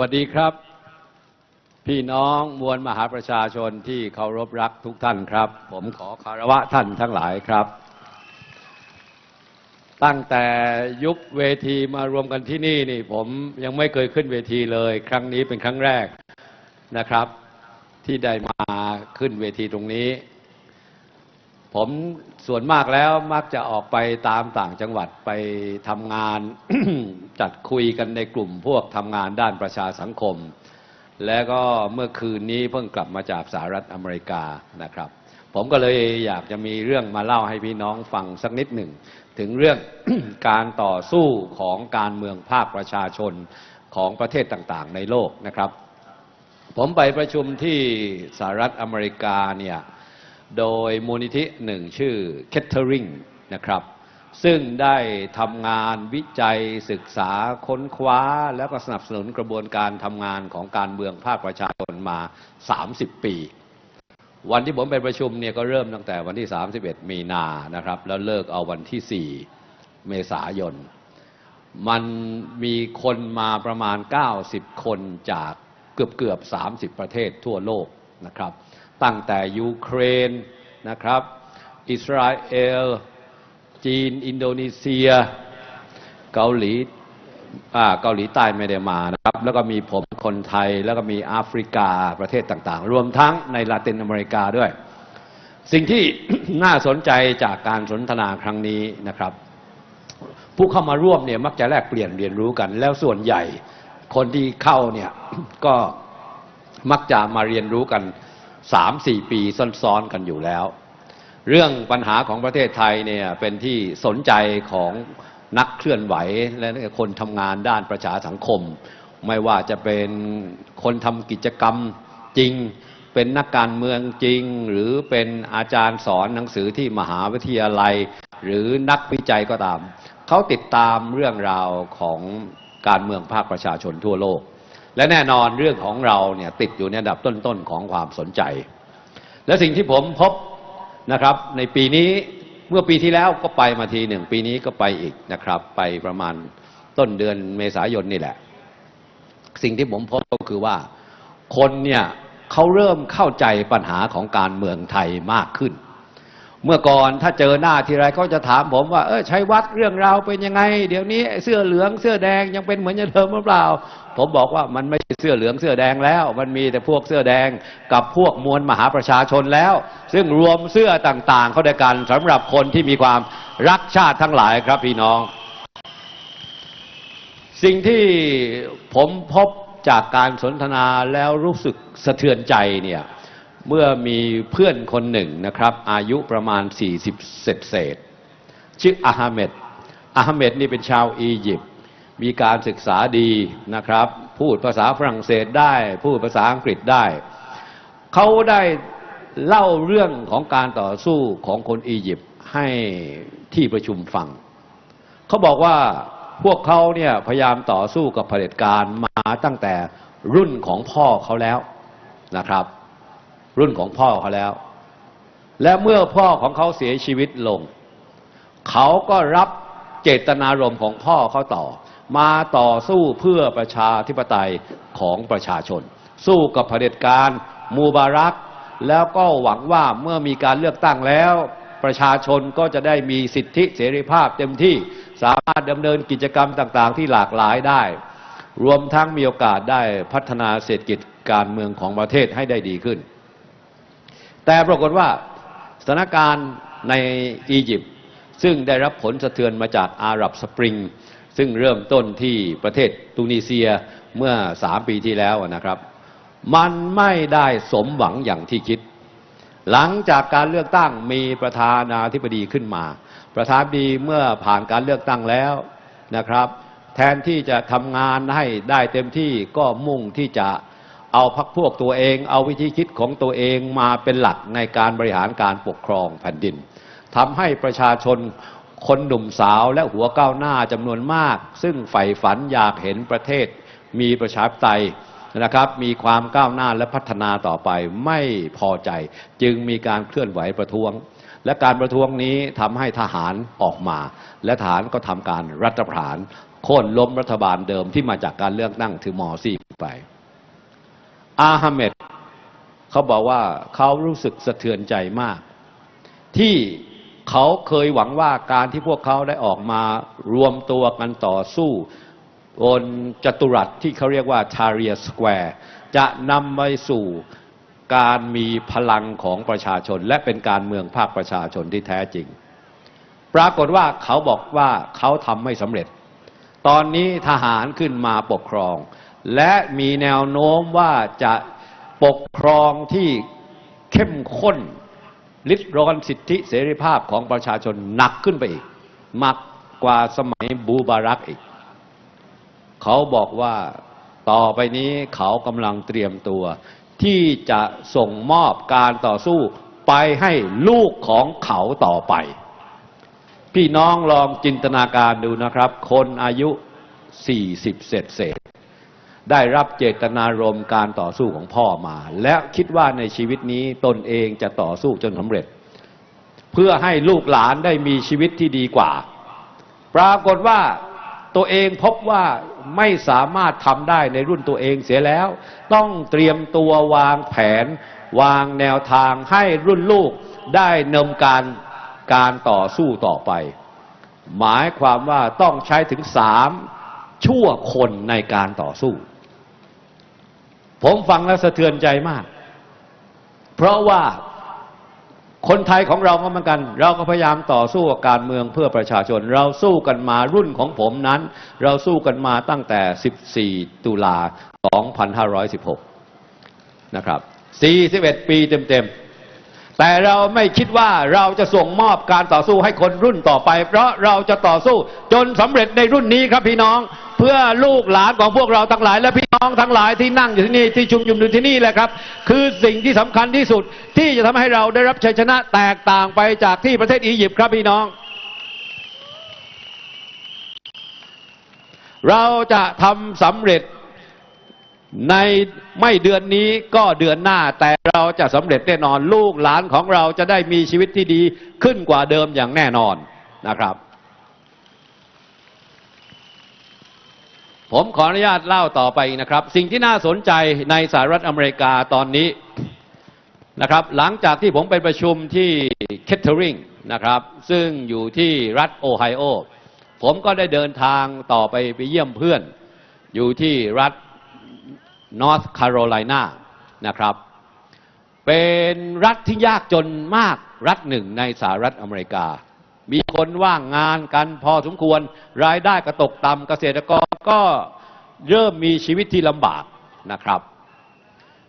วัสดีครับ พี่น้องมวลมหาประชาชนที่เคารพรักทุกท่านครับ ผมขอคารวะท่านทั้งหลายครับ ตั้งแต่ยุบเวทีมารวมกันที่นี่นี่ ผมยังไม่เคยขึ้นเวทีเลย ครั้งนี้เป็นครั้งแรกนะครับ ที่ได้มาขึ้นเวทีตรงนี้ ผม ส่วนมากแล้วมักจะออกไปตามต่างจังหวัดไปทำงาน จัดคุยกันในกลุ่มพวกทำงานด้านประชาสังคม และก็เมื่อคืนนี้เพิ่งกลับมาจากสหรัฐอเมริกานะครับ ผมก็เลยอยากจะมีเรื่องมาเล่าให้พี่น้องฟังสักนิดหนึ่ง ถึงเรื่องการต่อสู้ของการเมืองภาคประชาชนของประเทศต่างๆ ในโลกนะครับ ผมไปประชุมที่สหรัฐอเมริกาเนี่ย โดยมูลนิธิหนึ่งชื่อ Kettering นะครับ ซึ่งได้ทำงานวิจัยศึกษาค้นคว้า แล้วก็สนับสนุนกระบวนการทำงานของการเมืองภาคประชาชนมา 30 ปี วันที่ผมไปประชุมเนี่ยก็เริ่มตั้งแต่วันที่ 31 มีนานะครับ แล้วเลิกเอาวันที่ 4 เมษายน มันมีคนมาประมาณ 90 คนจากเกือบเกือบ 30 ประเทศทั่วโลกนะครับ ตั้งแต่ยูเครนนะครับ อิสราเอล จีน อินโดนีเซีย เกาหลีอ่าเกาหลีใต้ไม่ได้มานะครับ แล้วก็มีผมคนไทยแล้วก็มีแอฟริกาประเทศต่างๆ รวมทั้งในลาตินอเมริกาด้วย สิ่งที่น่าสนใจจากการสนทนาครั้งนี้นะครับ ผู้เข้ามาร่วมเนี่ยมักจะแลกเปลี่ยนเรียนรู้กัน แล้วส่วนใหญ่คนที่เข้าเนี่ยก็มักจะมาเรียนรู้กัน สามสี่ปีซ้อนๆกันอยู่แล้ว เรื่องปัญหาของประเทศไทยเนี่ยเป็นที่สนใจของนักเคลื่อนไหวและคนทำงานด้านประชาสังคม ไม่ว่าจะเป็นคนทำกิจกรรมจริง เป็นนักการเมืองจริง หรือเป็นอาจารย์สอนหนังสือที่มหาวิทยาลัย หรือนักวิจัยก็ตาม เขาติดตามเรื่องราวของการเมืองภาคประชาชนทั่วโลก และแน่นอนเรื่องของเราเนี่ยติดอยู่ในอันดับต้นๆของความสนใจ และสิ่งที่ผมพบนะครับในปีนี้เมื่อปีที่แล้วก็ไปมาทีหนึ่งปีนี้ก็ไปอีกนะครับ ไปประมาณต้นเดือนเมษายนนี่แหละ สิ่งที่ผมพบก็คือว่าคนเนี่ยเขาเริ่มเข้าใจปัญหาของการเมืองไทยมากขึ้น เมื่อก่อนถ้าเจอหน้าทีไรเขาจะถามผมว่า เออชัยวัฒน์เรื่องราวเป็นยังไง เดี๋ยวนี้เสื้อเหลืองเสื้อแดงยังเป็นเหมือนเดิมหรือเปล่า ผมบอกว่ามันไม่ใช่เสื้อเหลืองเสื้อแดงแล้ว มันมีแต่พวกเสื้อแดงกับพวกมวลมหาประชาชนแล้ว ซึ่งรวมเสื้อต่างๆ เข้าด้วยกันสำหรับคนที่มีความรักชาติทั้งหลายครับพี่น้อง สิ่งที่ผมพบจากการสนทนาแล้วรู้สึกสะเทือนใจเนี่ย เมื่อมีเพื่อนคนหนึ่งนะครับ อายุประมาณ 40 เศษเศษชื่ออาฮาเมดอาฮาเมดนี่เป็นชาวอียิปต์มีการศึกษาดีนะครับ พูดภาษาฝรั่งเศสได้ พูดภาษาอังกฤษได้ เขาได้เล่าเรื่องของการต่อสู้ของคนอียิปต์ให้ที่ประชุมฟัง เขาบอกว่าพวกเขาเนี่ยพยายามต่อสู้กับเผด็จการมาตั้งแต่รุ่นของพ่อเขาแล้วนะครับ รุ่นของพ่อเขาแล้ว และเมื่อพ่อของเขาเสียชีวิตลง เขาก็รับเจตนารมณ์ของพ่อเขาต่อ มาต่อสู้เพื่อประชาธิปไตยของประชาชน สู้กับเผด็จการมูบารัก แล้วก็หวังว่าเมื่อมีการเลือกตั้งแล้ว ประชาชนก็จะได้มีสิทธิเสรีภาพเต็มที่สามารถดำเนินกิจกรรมต่าง ๆ ที่หลากหลายได้ รวมทั้งมีโอกาสได้พัฒนาเศรษฐกิจการเมืองของประเทศให้ได้ดีขึ้น แต่ปรากฏว่าสถานการณ์ในอียิปต์ซึ่งได้รับผลสะเทือนมาจากอาหรับสปริง ซึ่งเริ่มต้นที่ประเทศตูนิเซียเมื่อสามปีที่แล้วนะครับ มันไม่ได้สมหวังอย่างที่คิด หลังจากการเลือกตั้งมีประธานาธิบดีขึ้นมา ประธานาธิบดีเมื่อผ่านการเลือกตั้งแล้วนะครับ แทนที่จะทำงานให้ได้เต็มที่ก็มุ่งที่จะ เอาพักพวกตัวเอง เอาวิธีคิดของตัวเองมาเป็นหลักในการบริหารการปกครองแผ่นดินทำให้ประชาชนคนหนุ่มสาวและหัวก้าวหน้าจำนวนมาก ซึ่งใฝ่ฝันอยากเห็นประเทศ มีประชาธิปไตยนะครับ มีความก้าวหน้าและพัฒนาต่อไปไม่พอใจ จึงมีการเคลื่อนไหวประท้วง และการประท้วงนี้ทำให้ทหารออกมา และทหารก็ทำการรัฐประหารโค่นล้มรัฐบาลเดิมที่มาจากการเลือกตั้งถือมอซี่ไป อาฮัมเมดเขาบอกว่าเขารู้สึกสะเทือนใจมาก ที่เขาเคยหวังว่าการที่พวกเขาได้ออกมารวมตัวกันต่อสู้บนจัตุรัสที่เขาเรียกว่าทาเรียสแควร์จะนำไปสู่การมีพลังของประชาชน และเป็นการเมืองภาคประชาชนที่แท้จริง ปรากฏว่าเขาบอกว่าเขาทำไม่สำเร็จ ตอนนี้ทหารขึ้นมาปกครอง และมีแนวโน้มว่าจะปกครองที่เข้มข้นลิดรอนสิทธิเสรีภาพของประชาชนหนักขึ้นไปอีกมากกว่าสมัยบูบารักอีก เขาบอกว่าต่อไปนี้เขากำลังเตรียมตัว ที่จะส่งมอบการต่อสู้ไปให้ลูกของเขาต่อไป พี่น้องลองจินตนาการดูนะครับ คนอายุ 40 เศษเศษ ได้รับเจตนารมณ์การต่อสู้ของพ่อมา และคิดว่าในชีวิตนี้ตนเองจะต่อสู้จนสำเร็จ เพื่อให้ลูกหลานได้มีชีวิตที่ดีกว่า ปรากฏว่าตัวเองพบว่าไม่สามารถทำได้ในรุ่นตัวเองเสียแล้ว ต้องเตรียมตัววางแผน วางแนวทางให้รุ่นลูกได้นำการการต่อสู้ต่อไป หมายความว่าต้องใช้ถึงสามชั่วคนในการต่อสู้ ผมฟังแล้วสะเทือนใจมาก เพราะว่าคนไทยของเราก็เหมือนกัน เราก็พยายามต่อสู้กับการเมืองเพื่อประชาชน เราสู้กันมารุ่นของผมนั้น เราสู้กันมาตั้งแต่ 14 ตุลา 2516 นะครับ 41 ปีเต็มๆ แต่เราไม่คิดว่าเราจะส่งมอบการต่อสู้ให้คนรุ่นต่อไป เพราะเราจะต่อสู้จนสำเร็จในรุ่นนี้ครับพี่น้อง เพื่อลูกหลานของพวกเราทั้งหลายและพี่ องทั้งหลายที่นั่งอยู่ที่นี่ที่ชุมนุมอยู่ที่นี่แหละครับ คือสิ่งที่สำคัญที่สุดที่จะทำให้เราได้รับชัยชนะแตกต่างไปจากที่ประเทศอียิปต์ครับพี่น้อง เราจะทำสำเร็จในไม่เดือนนี้ก็เดือนหน้าแต่เราจะสำเร็จแน่นอนลูกหลานของเราจะได้มีชีวิตที่ดีขึ้นกว่าเดิมอย่างแน่นอนนะครับ ผมขออนุญาตเล่าต่อไปนะครับ สิ่งที่น่าสนใจในสหรัฐอเมริกาตอนนี้นะครับ หลังจากที่ผมไปประชุมที่เคทเทอริงนะครับ ซึ่งอยู่ที่รัฐโอไฮโอ ผมก็ได้เดินทางต่อไปไปเยี่ยมเพื่อน อยู่ที่รัฐ North Carolina นะครับ เป็นรัฐที่ยากจนมากรัฐหนึ่งในสหรัฐอเมริกา มีคนว่างงานกันพอสมควร รายได้ก็ตกต่ำเกษตรกรก็เริ่มมีชีวิตที่ลำบากนะครับ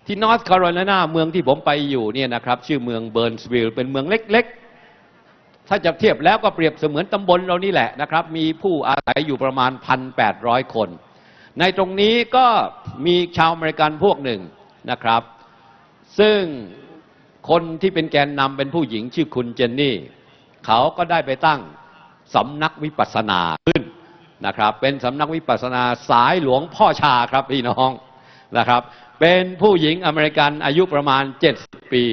ที่นอร์ทแคโรไลนาเมืองที่ผมไปอยู่เนี่ยนะครับ ชื่อเมืองเบิร์นสวิลเป็นเมืองเล็ก ๆ ถ้าจะเทียบแล้วก็เปรียบเสมือนตำบลเรานี่แหละนะครับ มีผู้อาศัยอยู่ประมาณ 1,800 คน ในตรงนี้ก็มีชาวอเมริกันพวกหนึ่งนะครับ ซึ่งคนที่เป็นแกนนำเป็นผู้หญิงชื่อคุณเจนนี่ เขาก็ได้ไปตั้งสำนักวิปัสสนาขึ้นนะครับ เป็นสำนักวิปัสสนาสายหลวงพ่อชาครับพี่น้องนะครับ เป็นผู้หญิงอเมริกันอายุประมาณ 70 ปี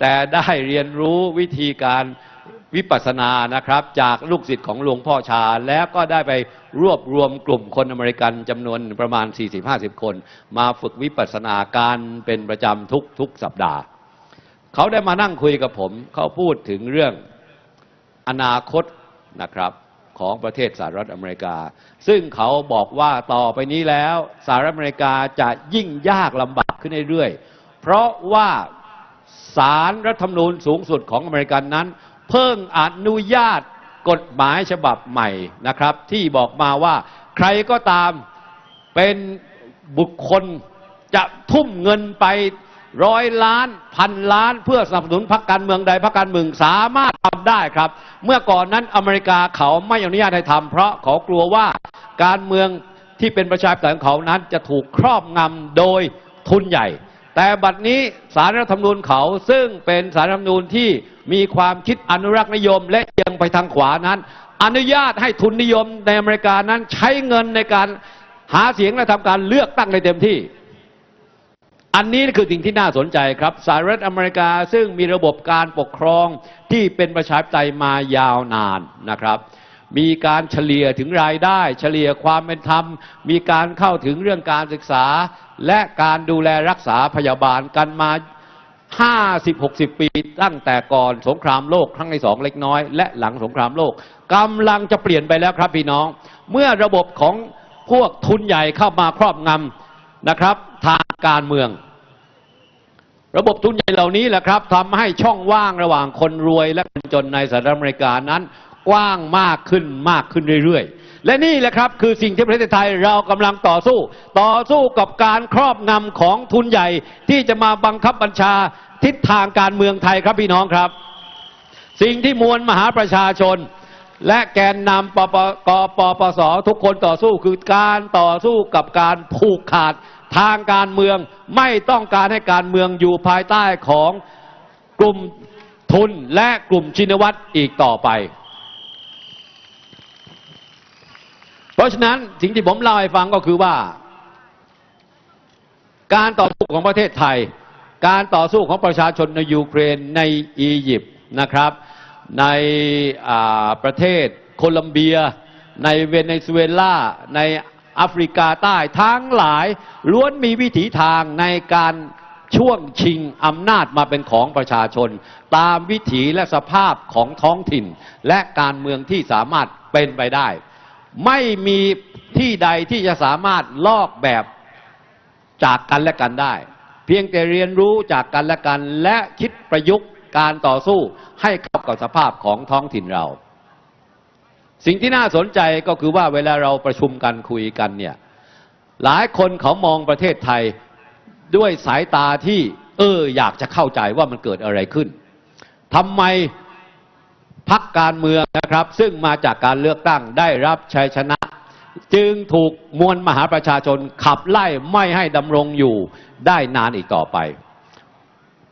แต่ได้เรียนรู้วิธีการวิปัสสนานะครับ จากลูกศิษย์ของหลวงพ่อชา แล้วก็ได้ไปรวบรวมกลุ่มคนอเมริกันจำนวนประมาณ 40-50 คน มาฝึกวิปัสสนาการเป็นประจำทุกทุกสัปดาห์ เขาได้มานั่งคุยกับผม เขาพูดถึงเรื่อง อนาคตนะครับของประเทศสหรัฐอเมริกา ซึ่งเขาบอกว่าต่อไปนี้แล้วสหรัฐอเมริกาจะยิ่งยากลำบากขึ้นเรื่อยๆ เพราะว่าสารรัฐธรรมนูญสูงสุดของอเมริกันนั้น เพิ่งอนุญาตกฎหมายฉบับใหม่นะครับ ที่บอกมาว่าใครก็ตามเป็นบุคคลจะทุ่มเงินไป ร้อยล้านพันล้านเพื่อสนับสนุนพรรคการเมืองใดพรรคการเมืองสามารถทำได้ครับ เมื่อก่อนนั้นอเมริกาเขาไม่อนุญาตให้ทำเพราะเขากลัวว่าการเมืองที่เป็นประชาธิปไตยของเขานั้นจะถูกครอบงำโดยทุนใหญ่ แต่บัดนี้สารรัฐธรรมนูญเขาซึ่งเป็นสารรัฐธรรมนูญที่มีความคิดอนุรักษ์นิยม และยังไปทางขวานั้น อนุญาตให้ทุนนิยมในอเมริกานั้นใช้เงินในการหาเสียงและทำการเลือกตั้งในเต็มที่ อันนี้คือสิ่งที่น่าสนใจครับสหรัฐอเมริกาซึ่งมีระบบการปกครองที่เป็นประชาธิปไตยมายาวนานนะครับมีการเฉลี่ยถึงรายได้ เฉลี่ยความเป็นธรรม มีการเข้าถึงเรื่องการศึกษา และการดูแลรักษาพยาบาลกันมา 50-60 ปีตั้งแต่ก่อนสงครามโลกครั้งที่สองเล็กน้อย และหลังสงครามโลกกำลังจะเปลี่ยนไปแล้วครับพี่น้อง เมื่อระบบของพวกทุนใหญ่เข้ามาครอบงำนะครับ ทางการเมือง ระบบทุนใหญ่เหล่านี้แหละครับทำให้ช่องว่างระหว่างคนรวยและคนจนในสหรัฐอเมริกานั้น กว้างมากขึ้นมากขึ้นเรื่อยๆ และนี่แหละครับคือสิ่งที่ประเทศไทยเรากำลังต่อสู้ ต่อสู้กับการครอบงำของทุนใหญ่ ที่จะมาบังคับบัญชาทิศทางการเมืองไทยครับพี่น้องครับ สิ่งที่มวลมหาประชาชน และแกนนำปปกปปสทุกคนต่อสู้คือการต่อสู้กับการผูกขาด ทางการเมืองไม่ต้องการให้การเมืองอยู่ภายใต้ของกลุ่มทุนและกลุ่มชินวัตรอีกต่อไป เพราะฉะนั้นสิ่งที่ผมเล่าให้ฟังก็คือว่า การต่อสู้ของประเทศไทย การต่อสู้ของประชาชนในยูเครนในอียิปต์นะครับ ในประเทศโคลัมเบีย ในเวเนซุเอลาใน แอฟริกาใต้ทั้งหลายล้วนมีวิถีทางในการช่วงชิงอำนาจมาเป็นของประชาชน ตามวิถีและสภาพของท้องถิ่น และการเมืองที่สามารถเป็นไปได้ ไม่มีที่ใดที่จะสามารถลอกแบบจากกันและกันได้ เพียงแต่เรียนรู้จากกันและกัน และคิดประยุกต์การต่อสู้ให้เข้ากับสภาพของท้องถิ่นเรา สิ่งที่น่าสนใจก็คือว่าเวลาเราประชุมกันคุยกันเนี่ยหลายคนเขามองประเทศไทยด้วยสายตาที่ เอออยากจะเข้าใจว่ามันเกิดอะไรขึ้นทำไมพักการเมืองนะครับ ซึ่งมาจากการเลือกตั้งได้รับชัยชนะ จึงถูกมวลมหาประชาชนขับไล่ไม่ให้ดำรงอยู่ได้นานอีกต่อไป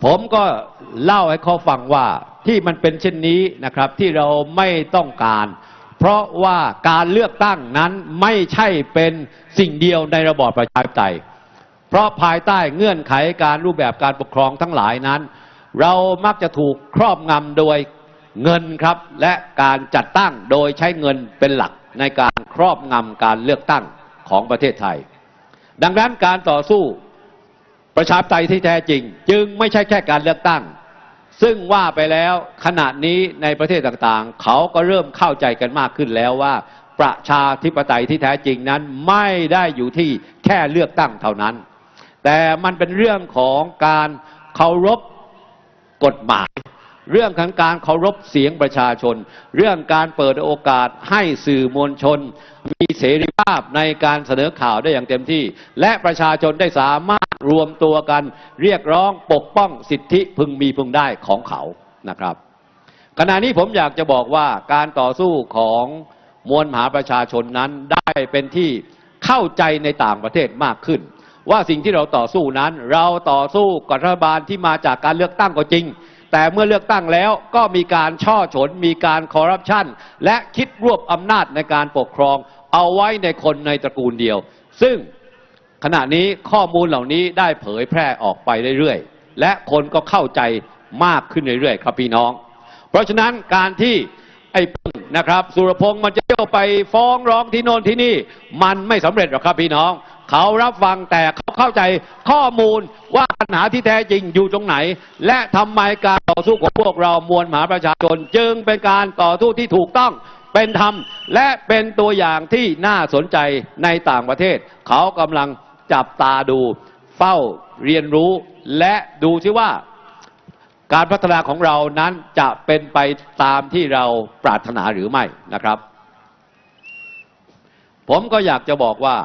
ผมก็เล่าให้เขาฟังว่าที่มันเป็นเช่นนี้นะครับ ที่เราไม่ต้องการ เพราะว่าการเลือกตั้งนั้นไม่ใช่เป็นสิ่งเดียวในระบอบประชาธิปไตย เพราะภายใต้เงื่อนไขการรูปแบบการปกครองทั้งหลายนั้น เรามักจะถูกครอบงำโดยเงินครับ และการจัดตั้งโดยใช้เงินเป็นหลักในการครอบงำการเลือกตั้งของประเทศไทย ดังนั้นการต่อสู้ประชาธิปไตยที่แท้จริง จึงไม่ใช่แค่การเลือกตั้ง ซึ่งว่าไปแล้วขณะนี้ในประเทศต่างๆ เขาก็เริ่มเข้าใจกันมากขึ้นแล้วว่า ประชาธิปไตยที่แท้จริงนั้นไม่ได้อยู่ที่แค่เลือกตั้งเท่านั้น แต่มันเป็นเรื่องของการเคารพกฎหมาย เรื่องของการเคารพเสียงประชาชน เรื่องการเปิดโอกาสให้สื่อมวลชน มีเสรีภาพในการเสนอข่าวได้อย่างเต็มที่ และประชาชนได้สามารถ รวมตัวกันเรียกร้องปกป้องสิทธิพึงมีพึงได้ของเขานะครับ ขณะนี้ผมอยากจะบอกว่าการต่อสู้ของมวลมหาประชาชนนั้นได้เป็นที่เข้าใจในต่างประเทศมากขึ้น ว่าสิ่งที่เราต่อสู้นั้น เราต่อสู้กับรัฐบาลที่มาจากการเลือกตั้งก็จริง แต่เมื่อเลือกตั้งแล้วก็มีการช่อฉนมีการคอร์รัปชันและคิดรวบอำนาจในการปกครอง เอาไว้ในคนในตระกูลเดียว ซึ่ง ขณะนี้ข้อมูลเหล่านี้ได้เผยแพร่ออกไปเรื่อยๆ และคนก็เข้าใจมากขึ้นเรื่อยๆ ครับพี่น้อง เพราะฉะนั้นการที่ไอ้พึ่งนะครับ สุรพงษ์มันจะเที่ยวไปฟ้องร้องที่โน่นที่นี่ มันไม่สำเร็จหรอกครับพี่น้อง เขารับฟังแต่เขาเข้าใจข้อมูลว่าปัญหาที่แท้จริงอยู่ตรงไหน และทำไมการต่อสู้ของพวกเรามวลมหาประชาชน จึงเป็นการต่อสู้ที่ถูกต้องเป็นธรรมและเป็นตัวอย่างที่น่าสนใจในต่างประเทศ เขากำลัง จับตาดู เฝ้าเรียนรู้ และดูซิว่า การพัฒนาของเรานั้นจะเป็นไปตามที่เราปรารถนาหรือไม่นะครับ ผมก็อยากจะบอกว่า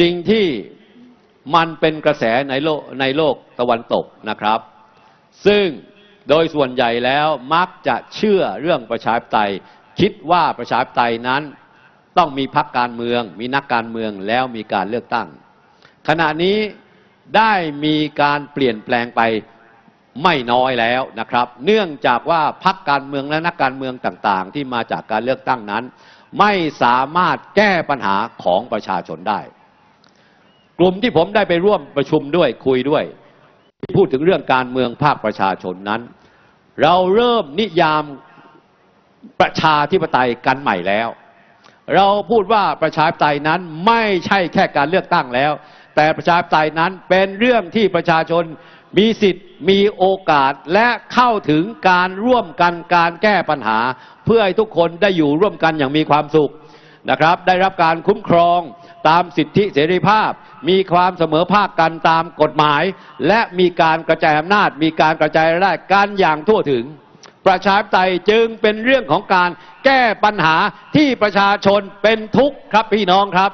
สิ่งที่มันเป็นกระแสในโลกในโลกตะวันตกนะครับ ซึ่งโดยส่วนใหญ่แล้วมักจะเชื่อเรื่องประชาธิปไตย คิดว่าประชาธิปไตยนั้น ต้องมีพรรคการเมือง มีนักการเมืองแล้วมีการเลือกตั้ง ขณะนี้ได้มีการเปลี่ยนแปลงไปไม่น้อยแล้วนะครับ เนื่องจากว่าพรรคการเมืองและนักการเมืองต่างๆ ที่มาจากการเลือกตั้งนั้น ไม่สามารถแก้ปัญหาของประชาชนได้ กลุ่มที่ผมได้ไปร่วมประชุมด้วยคุยด้วย พูดถึงเรื่องการเมืองภาคประชาชนนั้น เราเริ่มนิยามประชาธิปไตยกันใหม่แล้ว เราพูดว่าประชาธิปไตยนั้นไม่ใช่แค่การเลือกตั้งแล้ว แต่ประชาธิปไตยนั้นเป็นเรื่องที่ประชาชนมีสิทธิ์มีโอกาสและเข้าถึงการร่วมกันการแก้ปัญหา เพื่อให้ทุกคนได้อยู่ร่วมกันอย่างมีความสุขนะครับ ได้รับการคุ้มครองตามสิทธิเสรีภาพ มีความเสมอภาคกันตามกฎหมาย และมีการกระจายอำนาจ มีการกระจายรายได้กันอย่างทั่วถึง ประชาธิปไตยจึงเป็นเรื่องของการแก้ปัญหาที่ประชาชนเป็นทุกข์ครับพี่น้องครับ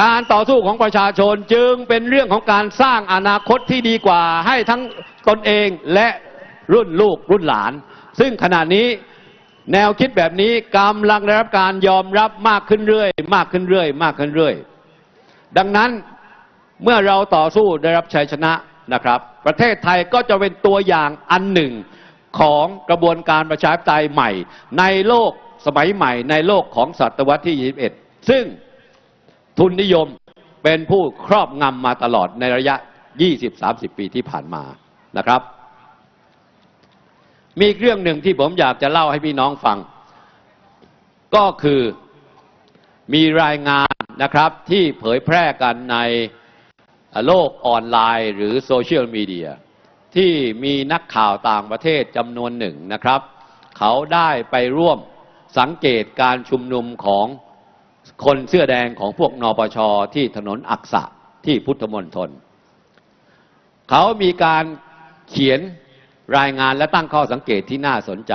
การต่อสู้ของประชาชนจึงเป็นเรื่องของการสร้างอนาคตที่ดีกว่าให้ทั้งตนเองและรุ่นลูกรุ่นหลาน ซึ่งขณะนี้แนวคิดแบบนี้กำลังได้รับการยอมรับมากขึ้นเรื่อย มากขึ้นเรื่อย มากขึ้นเรื่อย ดังนั้นเมื่อเราต่อสู้ได้รับชัยชนะ นะครับ ประเทศไทยก็จะเป็นตัวอย่างอันหนึ่งของกระบวนการประชาธิปไตยใหม่ ในโลกสมัยใหม่ ในโลกของศตวรรษที่ 21 ซึ่งทุนนิยมเป็นผู้ครอบงำมาตลอดในระยะ 20-30 ปีที่ผ่านมานะครับ มีเรื่องหนึ่งที่ผมอยากจะเล่าให้พี่น้องฟัง ก็คือมีรายงานนะครับที่เผยแพร่กันใน โลกออนไลน์ หรือโซเชียลมีเดียที่มีนักข่าวต่างประเทศจำนวนหนึ่งนะครับ เขาได้ไปร่วมสังเกตการชุมนุมของคนเสื้อแดงของพวกนปชที่ถนนอักษะที่พุทธมณฑลเขามีการเขียนรายงานและตั้งข้อสังเกตที่น่าสนใจ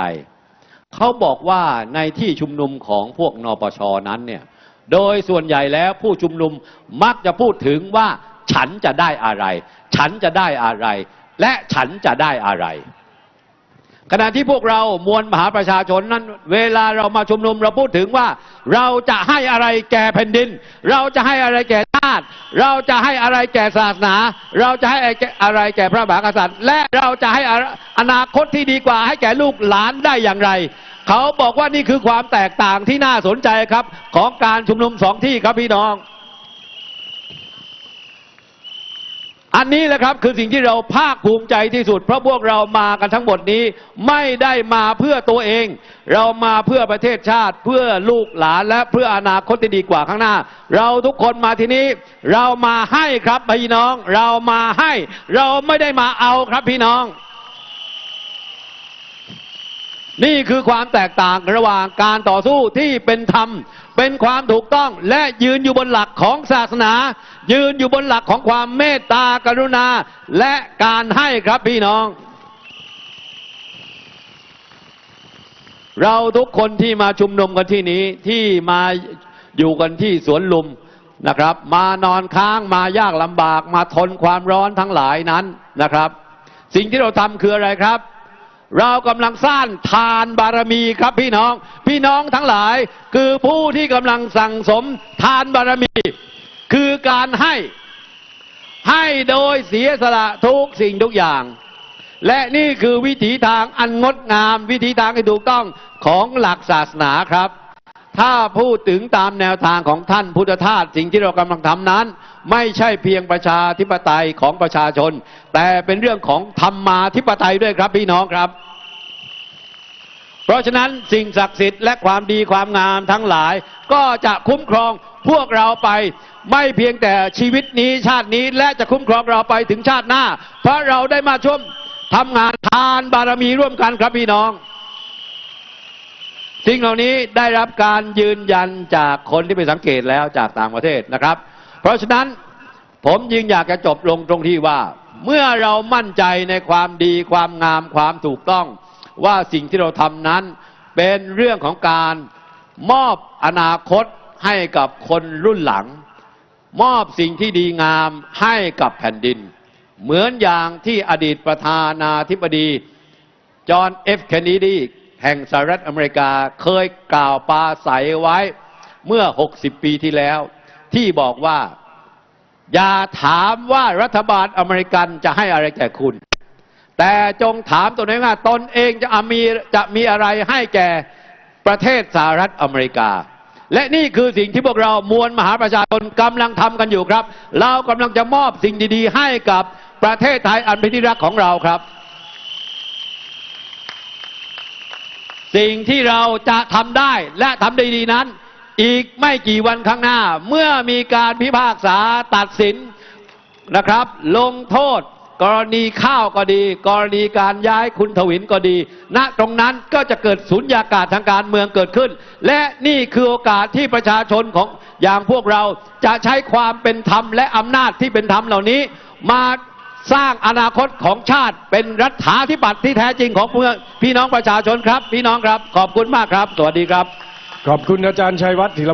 เขาบอกว่าในที่ชุมนุมของพวกนปชนั้นเนี่ย โดยส่วนใหญ่แล้วผู้ชุมนุมมักจะพูดถึงว่า ฉันจะได้อะไร ฉันจะได้อะไร และฉันจะได้อะไร ขณะที่พวกเรามวลมหาประชาชนนั้น เวลาเรามาชุมนุมเราพูดถึงว่า เราจะให้อะไรแก่แผ่นดิน เราจะให้อะไรแก่ชาติ เราจะให้อะไรแก่ศาสนา เราจะให้อะไรแก่พระมหากษัตริย์ และเราจะให้อนาคตที่ดีกว่า ให้แก่ลูกหลานได้อย่างไรเขาบอกว่านี่คือความแตกต่างที่น่าสนใจครับ ของการชุมนุมสองที่ครับพี่น้อง อันนี้แหละครับคือสิ่งที่เราภาคภูมิใจที่สุด เพราะพวกเรามากันทั้งหมดนี้ไม่ได้มาเพื่อตัวเอง เรามาเพื่อประเทศชาติ เพื่อลูกหลานและเพื่ออนาคตที่ดีกว่าข้างหน้า เราทุกคนมาที่นี้ เรามาให้ครับพี่น้อง เรามาให้ เราไม่ได้มาเอาครับพี่น้อง นี่คือความแตกต่างระหว่างการต่อสู้ที่เป็นธรรม เป็นความถูกต้องและยืนอยู่บนหลักของศาสนา ยืนอยู่บนหลักของความเมตตากรุณาและการให้ครับพี่น้อง เราทุกคนที่มาชุมนุมกันที่นี้ที่มาอยู่กันที่สวนลุมนะครับ มานอนค้างมายากลำบากมาทนความร้อนทั้งหลายนั้นนะครับ สิ่งที่เราทำคืออะไรครับเรากำลังสร้างทานบารมีครับพี่น้อง พี่น้องทั้งหลายคือผู้ที่กำลังสั่งสมทานบารมี คือการให้ให้โดยเสียสละทุกสิ่งทุกอย่าง และนี่คือวิถีทางอันงดงาม วิถีทางที่ถูกต้องของหลักศาสนาครับ ถ้าพูดถึงตามแนวทางของท่านพุทธทาสสิ่งที่เรากำลังทำนั้น ไม่ใช่เพียงประชาธิปไตยของประชาชน แต่เป็นเรื่องของธรรมมาธิปไตยด้วยครับพี่น้องครับ ราะฉะนั้นสิ่งศักดิ์สิทธิ์และความดีความงามทั้งหลาย ก็จะคุ้มครองพวกเราไป ไม่เพียงแต่ชีวิตนี้ชาตินี้และจะคุ้มครองเราไปถึงชาติหน้า เพราะเราได้มาช่วมทำงานทานบารมีร่วมกันครับพี่น้องสิ่งเหล่านี้ได้รับการยืนยันจากคนที่ไปสังเกตแล้วจากต่างประเทศนะครับ เพราะฉะนั้นผมยิงอยากจะจบลงตรงที่ว่า เมื่อเรามั่นใจในความดีความงามความถูกต้อง ว่าสิ่งที่เราทำนั้น เป็นเรื่องของการมอบอนาคตให้กับคนรุ่นหลัง มอบสิ่งที่ดีงามให้กับแผ่นดิน เหมือนอย่างที่อดีตประธานาธิบดี จอห์นเอฟเคนนีดีแห่งสหรัฐอเมริกาเคยกล่าวปาใสไว้เมื่อ 60 ปีที่แล้ว ที่บอกว่า อย่าถามว่ารัฐบาลอเมริกันจะให้อะไรแก่คุณ แต่จงถามตัวเองว่าตนเองจะมีจะมีอะไรให้แก่ประเทศสหรัฐอเมริกา และนี่คือสิ่งที่พวกเรามวลมหาประชาชนกำลังทำกันอยู่ครับ เรากำลังจะมอบสิ่งดี ๆ ให้กับประเทศไทยอันเป็นที่รักของเราครับ สิ่งที่เราจะทำได้และทำได้ดีนั้น อีกไม่กี่วันข้างหน้า เมื่อมีการพิพากษาตัดสินนะครับ ลงโทษ กรณีข้าวก็ดี กรณีการย้ายคุณทวินก็ดี ณตรงนั้นก็จะเกิดสุญญากาศทางการเมืองเกิดขึ้น และนี่คือโอกาสที่ประชาชนของอย่างพวกเราจะใช้ความเป็นธรรมและอำนาจที่เป็นธรรมเหล่านี้ มาสร้างอนาคตของชาติเป็นรัฐาธิปัตย์ที่แท้จริงของเพื่อนพี่น้องประชาชนครับ พี่น้องครับ ขอบคุณมากครับ สวัสดีครับ ขอบคุณอาจารย์ชัยวัฒน์ธีร